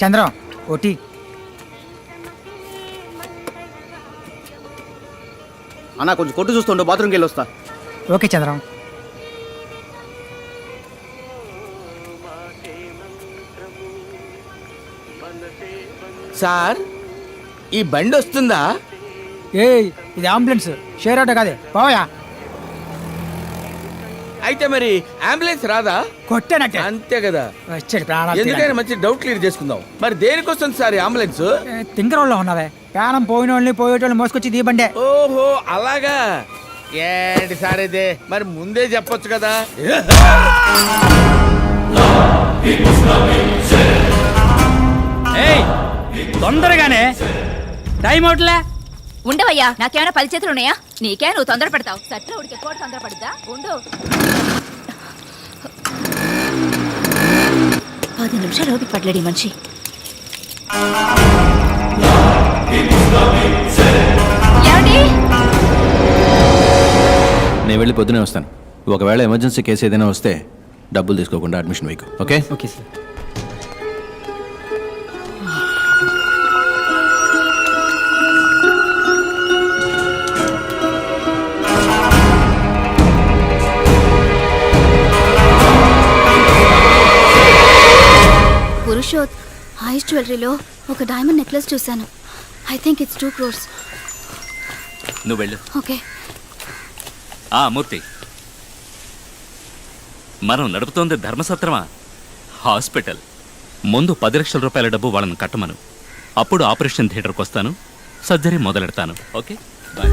Chandram OT. అన్న కొంచెం కొట్టు చూస్తుండో బాత్రూమ్కి వెళ్ళి వస్తా. ఓకే చంద్రం. సార్ ఈ బండి వస్తుందా? ఏయ్ ఇది అంబులెన్స్ షేర్ ఆటో కాదే. పోయా అయితే మరి అంబులెన్స్ రాదా? కొట్టేనట్టే. అంతే కదా. వచ్చాడు ప్రాణాలు ఎందుకైనా మంచి డౌట్ క్లియర్ చేసుకుందాం. మరి దేనికి వస్తుంది సార్ అంబులెన్స్? తింకరోళ్ళలో ఉన్నావే. ప్రాణం పోయిన వాళ్ళని పోయేటోళ్ళని మోసుకొచ్చి దీ బండే ఓహో అలాగా? ఏంటి సార్ ఇదే? మరి ముందే చెప్పొచ్చు కదా. ఏయ్ తొందరగానే. టైం అవుట్లే. ఉండవయ్యా నాకేమైనా పది చేతులు ఉన్నాయా? నీకే నువ్వు తొందర పెడతావు సత్ర ఉడికి ఎక్కువ తొందర పడుద్దా ఉండు. పది నిమిషాలు ఓపిక పడలేడు మనిషి. నేను వెళ్ళి పొద్దునే వస్తాను. ఒకవేళ ఎమర్జెన్సీ కేసు ఏదైనా వస్తే డబ్బులు తీసుకోకుండా అడ్మిషన్ వేయకు. ఓకే? Okay sir. పురుషోత్ ఐస్ జ్యువెలరీలో ఒక డైమండ్ నెక్లెస్ చూశాను. I think it's two crores నువ్వు వెళ్ళు. ఓకే ఆ మూర్తి. మనం నడుపుతోంది ధర్మసత్రమా? హాస్పిటల్. ముందు పది లక్షల రూపాయల డబ్బు వాళ్ళని కట్టమను. అప్పుడు ఆపరేషన్ థియేటర్కి వస్తాను surgery మొదలెడతాను. Okay bye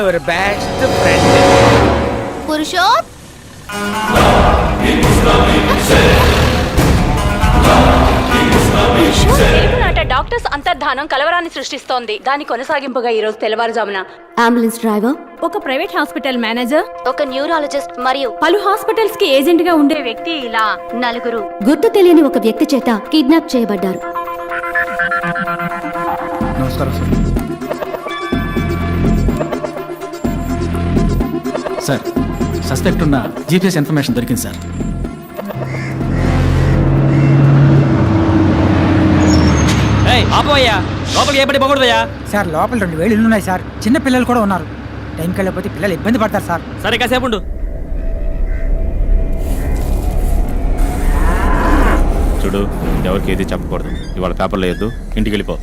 your best friend Purushoth నాట డాక్టర్స్ అంతర్ధానం కలవరాన్ని సృష్టిస్తోంది. దాని కొనసాగింపుగా ఈ రోజు తెల్లవారుజామున. అంబులెన్స్ డ్రైవర్ ఒక ప్రైవేట్ హాస్పిటల్ మేనేజర్? ఒక న్యూరాలజిస్ట్ మరియు పలు హాస్పిటల్స్కి ఏజెంట్గా ఉండే వ్యక్తి ఇలా నలుగురు. గుర్తు తెలియని ఒక వ్యక్తి చేత కిడ్నాప్ చేయబడ్డారు. నమస్కారం సార్. సార్ సస్పెక్ట్ ఉన్న జీపీఎస్ ఇన్ఫర్మేషన్ దొరికింది సార్. ఏయ్ ఆపోయ్యా లోపలికి ఏ పడి పోకూడదయ్యా. సార్ లోపల రెండు వేలు ఇల్లు ఉన్నాయి సార్. చిన్న పిల్లలు కూడా ఉన్నారు. టైంకి వెళ్ళకపోతే పిల్లలు ఇబ్బంది పడతారు సార్. సరే కాసేపు ఉండు. చూడు ఎవరికి ఏది చెప్పకూడదు. ఇవాళ పేపర్లో వేయద్దు. ఇంటికి వెళ్ళిపో.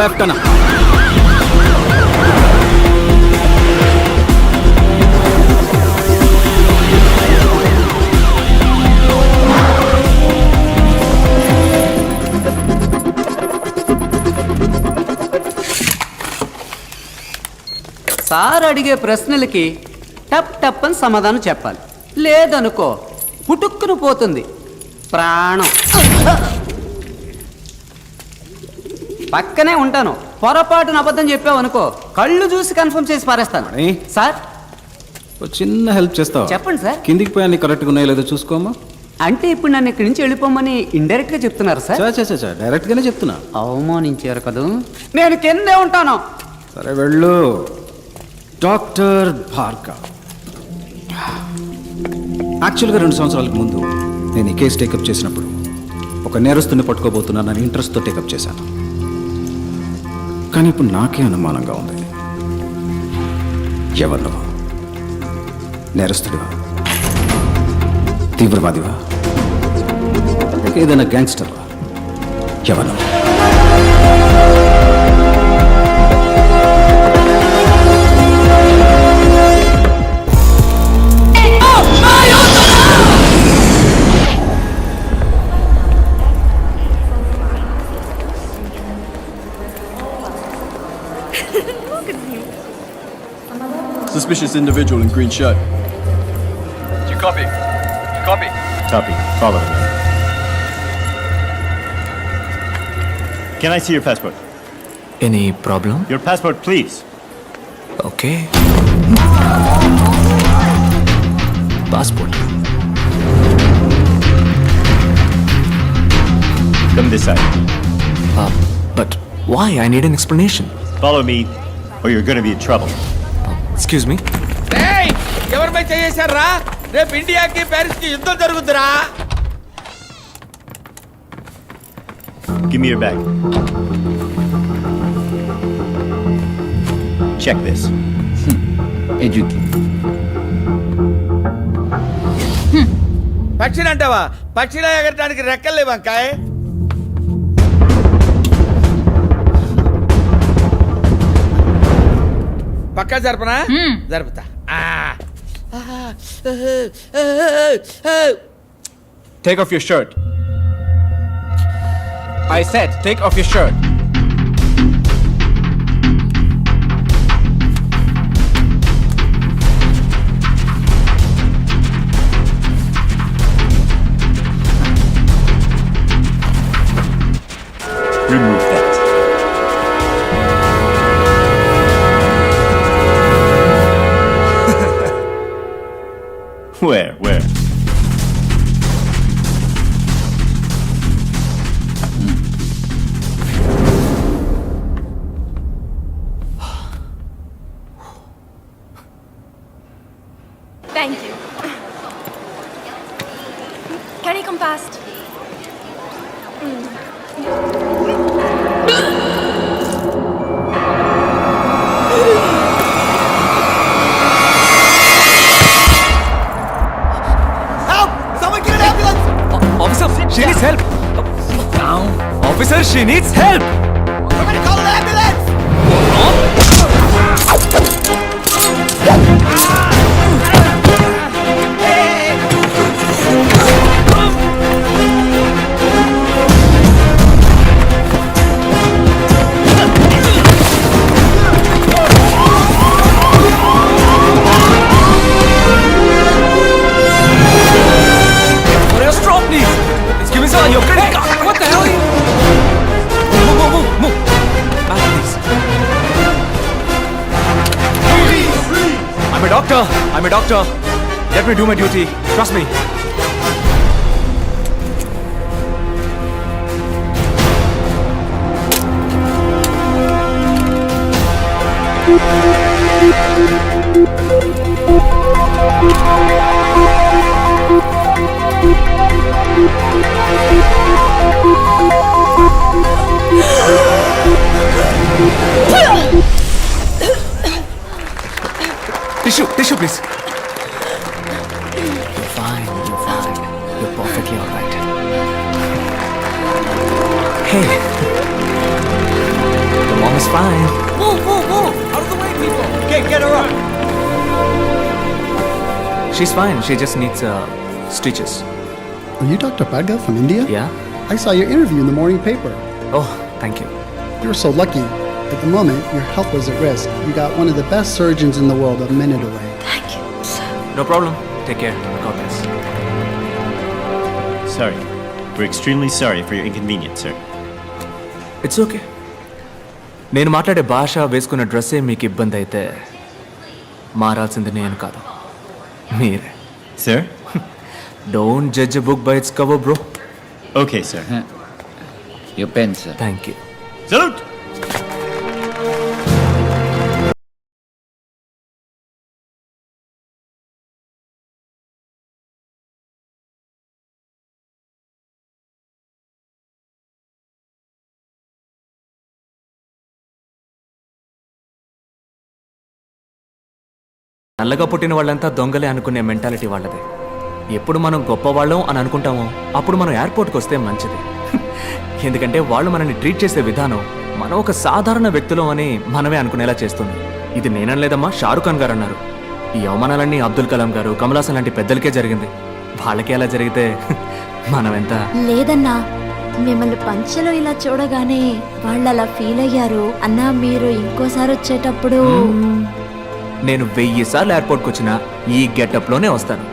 లెఫ్ట్ అన్న సార్ అడిగే ప్రశ్నలకి టప్ టప్ అని సమాధానం చెప్పాలి. లేదనుకో పుటుక్కును పోతుంది. ప్రాణం. పక్కనే ఉంటాను. పొరపాటున అబద్ధం చెప్పావు అనుకో కళ్ళు చూసి కన్ఫర్మ్ చేసి పారేస్తాను. మణి. సార్? ఓ చిన్న హెల్ప్ చేస్తావా? చెప్పండి సార్. కిందికి పోయాన్ని కరెక్ట్గా ఉన్నాయో లేదో చూసుకోమా అంటే ఇప్పుడు నన్ను ఇక్కడి నుంచి వెళ్ళిపోమని ఇండైరెక్ట్గా చెప్తున్నారు సార్. చా చా చా, చా డైరెక్ట్గానే చెప్తున్నా. అవమానించారు కదూ? నేను కిందే ఉంటాను. సరే వెళ్ళు. డాక్టర్ భార్గవ్. యాక్చువల్గా రెండు సంవత్సరాలకు ముందు నేను ఈ కేసు టేకప్ చేసినప్పుడు ఒక నేరస్తుని పట్టుకోబోతున్నానని ఇంట్రెస్ట్తో టేకప్ చేశాను. కానీ ఇప్పుడు నాకే అనుమానంగా ఉంది. ఎవరు నువ్వు? నేరస్తుడివా? తీవ్రవాదివా? ఏదైనా గ్యాంగ్స్టర్వా? ఎవరు suspicious individual in green shirt. Do you copy? Do you copy? Copy. Follow me. Can I see your passport? Any problem? Your passport, please. Okay. Passport. Come this side. Uh, but why? I need an explanation. Follow me, or you're gonna be in trouble. Excuse me ఎవరిపై చేశారా రేపు ఇండియాకి ప్యారిస్కి యుద్ధం జరుగుతురా Give me your bag. Check this. పక్షిని అంటావా? పక్షిలా ఎగరటానికి రెక్కలు పక్కా జరపనా జరుపుతా ఆ. Take off your shirt. I said, take off your shirt. She needs help! Doctor. Let me do my duty. Trust me. Tissue, tissue, please. Hey. The mom is fine. Move, move, move! Out of the way, people! Okay, get her up. She's fine. She just needs uh, stitches. Are you Dr. Bhagat from India? Yeah? I saw your interview in the morning paper. Oh, thank you. You're so lucky. At the moment, your health was at risk. You got one of the best surgeons in the world a minute away. Thank you, sir. No problem. Take care. God bless. Sorry. We're extremely sorry for your inconvenience, sir. It's okay నేను మాట్లాడే భాష వేసుకున్న డ్రెస్సే మీకు ఇబ్బంది అయితే మారాల్సింది నేను కాదు. మీరే. Sir? Don't judge book by its cover bro Okay, sir. You pen sir thank you నల్లగా పుట్టిన వాళ్ళంతా దొంగలే అనుకునే మెంటాలిటీ వాళ్ళదే. ఎప్పుడు మనం గొప్పవాళ్ళం అని అనుకుంటామో అప్పుడు మనం ఎయిర్పోర్ట్కి వస్తే మంచిది. ఎందుకంటే వాళ్ళు మనల్ని ట్రీట్ చేసే విధానం మనం ఒక సాధారణ వ్యక్తులం అని మనమే అనుకునేలా చేస్తుంది. ఇది నేనలేదమ్మా షారుఖ్ ఖాన్ గారు అన్నారు. ఈ అవమానాలన్నీ అబ్దుల్ కలాం గారు కమలాసన్ లాంటి పెద్దలకే జరిగింది. వాళ్ళకి అలా జరిగితే మనం ఎంత లేదన్నా మిమ్మల్ని పంచలో ఇలా చూడగానే వాళ్ళు అలా ఫీల్ అయ్యారు అన్నా మీరు ఇంకోసారి వచ్చేటప్పుడు నేను వెయ్యి సార్లు ఎయిర్పోర్ట్కి వచ్చినా ఈ గెటప్లోనే వస్తాను.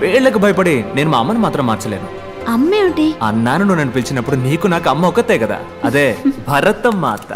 వీళ్ళకి భయపడి నేను మా అమ్మని మాత్రం మార్చలేను. అమ్మేమిటి అన్నాను నువ్వు నన్ను పిలిచినప్పుడు నీకు నాకు అమ్మ ఒక్కతే కదా. అదే భరతం మాత